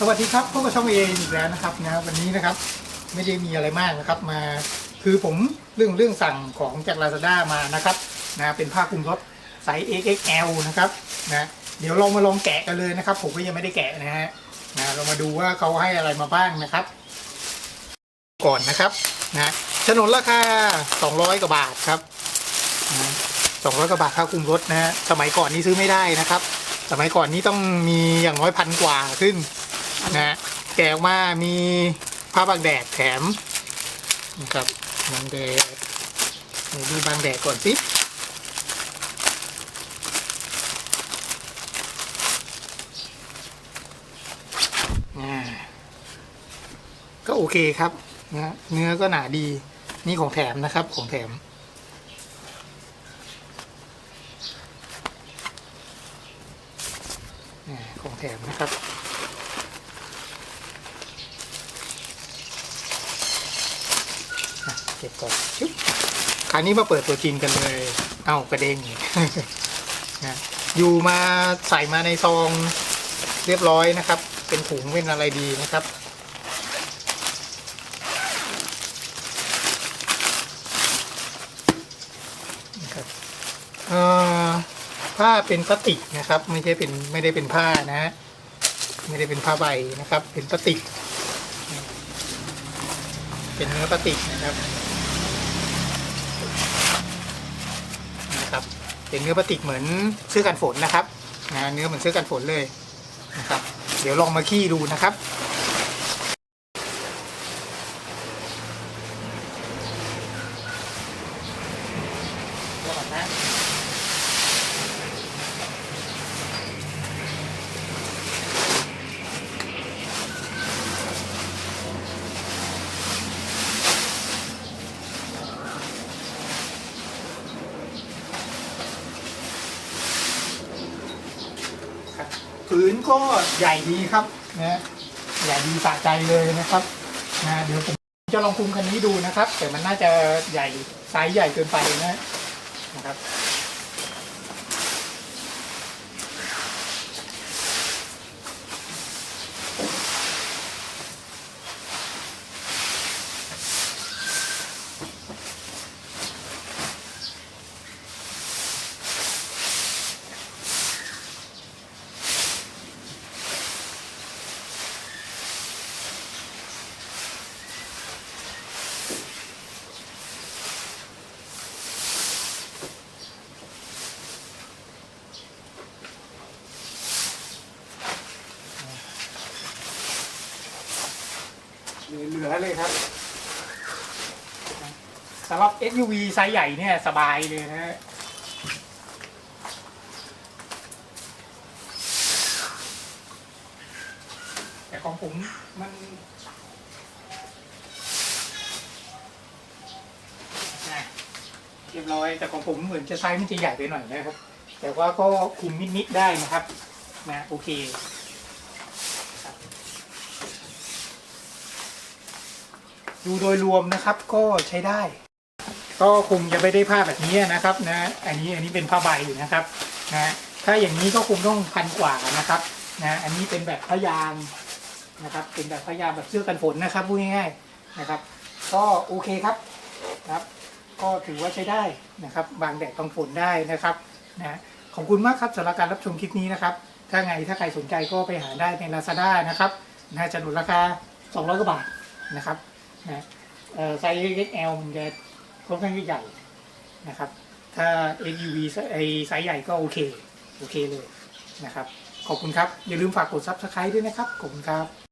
สวัสดีครับพบกับช่องเออีกแล้วนะครับนะวันนี้นะครับไม่ได้มีอะไรมากนะครับมาคือผมเรื่องเรื่องสั่งของจาก Lazada มานะครับนะเป็นผ้าคลุมรถไซส์ XXL นะครับนะเดี๋ยวเรามาลองแกะกันเลยนะครับ ผมก็ยังไม่ได้แกะนะฮะนะเรามาดูว่าเขาให้อะไรมาบ้างนะครับ ก่อนนะครับนะฉนนราคา 200 กว่าบาทครับนะ200 กว่าบาทค่าคลุมรถนะฮะสมัยก่อนนี้ซื้อไม่ได้นะครับ สมัยก่อนนี้ต้องมีอย่างน้อยพันกว่าขึ้น นะฮะแกะออกมามีผ้าบางแดดแถมนะครับบางแดดเดี๋ยวดูบางแดดก่อนสิอ่าก็โอเคครับนะฮะเนื้อก็หนาดีนี่ของแถมนะครับของแถมอ่ของแถมนะครับ อะ เก็บก่อนชุบคราวนี้มาเปิดตัวจริงกันเลย เอากระเด้งนะอยู่มาใส่มาในซองเรียบร้อยนะครับ เป็นถุงเป็นอะไรดีนะครับผ้าเป็นพลาสติกนะครับ ไม่ใช่เป็นไม่ได้เป็นผ้านะฮะไม่ได้เป็นผ้าใบนะครับ เป็นพลาสติก เป็นเนื้อพลาสติกนะครับนะครับ เป็นเนื้อพลาสติกเหมือนเสื้อกันฝนนะครับนะเนื้อเหมือนเสื้อกันฝนเลยนะครับ เดี๋ยวลองมาขี้ดูนะครับ ผืนก็ใหญ่ดีครับนะใหญ่ดีสะใจเลยนะครับนะเดี๋ยวผมจะลองคุมคันนี้ดูนะครับ แต่มันน่าจะใหญ่ไซส์ใหญ่เกินไปนะนะครับ เหลือเลยครับสำหรับ SUV ไซส์ใหญ่เนี่ยสบายเลยนะฮะแต่ของผมมันนะเรียบร้อยแต่ของผมเหมือนจะไซส์มันจะใหญ่ไปหน่อยนะครับ แต่ว่าก็คุมนิดๆได้นะครับนะโอเค ดูโดยรวมนะครับก็ใช้ได้ ก็คงจะไม่ได้ผ้าแบบนี้นะครับนะอันนี้อันนี้เป็นผ้าใบนะครับนะถ้าอย่างนี้ก็คงต้องพันกว่านะครับนะอันนี้เป็นแบบผ้ายางนะครับ เป็นแบบผ้ายางแบบเสื้อกันฝนนะครับพูดง่ายๆนะครับ ก็โอเคครับครับ ก็ถือว่าใช้ได้นะครับ บางแดดบางฝนได้นะครับนะขอบคุณมากครับสำหรับการรับชมคลิปนี้นะครับ ถ้าไงถ้าใครสนใจก็ไปหาได้ใน Lazada นะครับนะจะหนุนราคา 200กว่าบาทนะครับ นะไซส์ XL มันจะค่อนข้างใหญ่นะครับ ถ้า SUV ไอไซส์ใหญ่ก็โอเค โอเคเลยนะครับ ขอบคุณครับ อย่าลืมฝากกด Subscribe ด้วยนะครับ ขอบคุณครับ